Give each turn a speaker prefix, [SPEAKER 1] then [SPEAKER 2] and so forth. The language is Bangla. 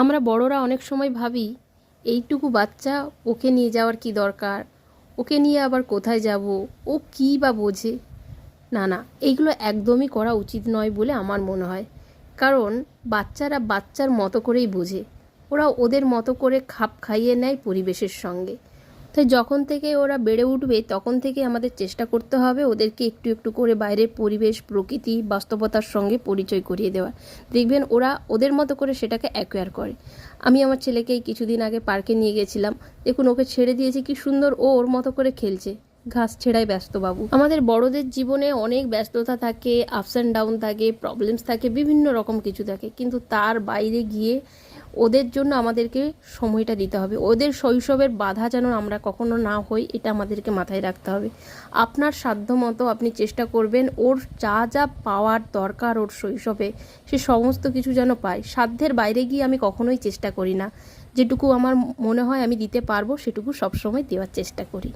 [SPEAKER 1] আমরা বড়রা অনেক সময় ভাবি, এইটুকু বাচ্চা ওকে নিয়ে যাওয়ার কি দরকার? ওকে নিয়ে আবার কোথায় যাব? ও কী বা বোঝে? না না, এইগুলো একদমই করা উচিত নয় বলে আমার মনে হয়। কারণ বাচ্চারা বাচ্চার মতো করেই বোঝে। ওরা ওদের মতো করে খাপ খাইয়ে নেয় পরিবেশের সঙ্গে। তাই যখন থেকে ওরা বেড়ে উঠবে, তখন থেকে আমাদের চেষ্টা করতে হবে ওদেরকে একটু একটু করে বাইরের পরিবেশ, প্রকৃতি, বাস্তবতার সঙ্গে পরিচয় করিয়ে দেওয়া দেখবেন ওরা ওদের মতো করে সেটাকে অ্যাকোয়ার করে। আমি আমার ছেলেকে কিছুদিন আগে পার্কে নিয়ে গেছিলাম। দেখুন, ওকে ছেড়ে দিয়েছি, কি সুন্দর ও ওর মতো করে খেলছে। ঘাস ছেড়ায় ব্যস্ত বাবু। আমাদের বড়দের জীবনে অনেক ব্যস্ততা থাকে আপস অ্যান্ড ডাউন থাকে প্রবলেমস থাকে, বিভিন্ন রকম কিছু থাকে। কিন্তু তার বাইরে গিয়ে ওদের জন্য আমাদেরকে সময়টা দিতে হবে। ওদের শৈশবের বাধা যেন আমরা কখনো না হই, এটা আমাদেরকে মাথায় রাখতে হবে। আপনার সাধ্য মতো আপনি চেষ্টা করবেন, ওর যা যা পাওয়ার দরকার ওর শৈশবে, সে সমস্ত কিছু যেন পায়। সাধ্যের বাইরে গিয়ে আমি কখনোই চেষ্টা করি না। যেটুকু আমার মনে হয় আমি দিতে পারব, সেটুকু সবসময় দেওয়ার চেষ্টা করি।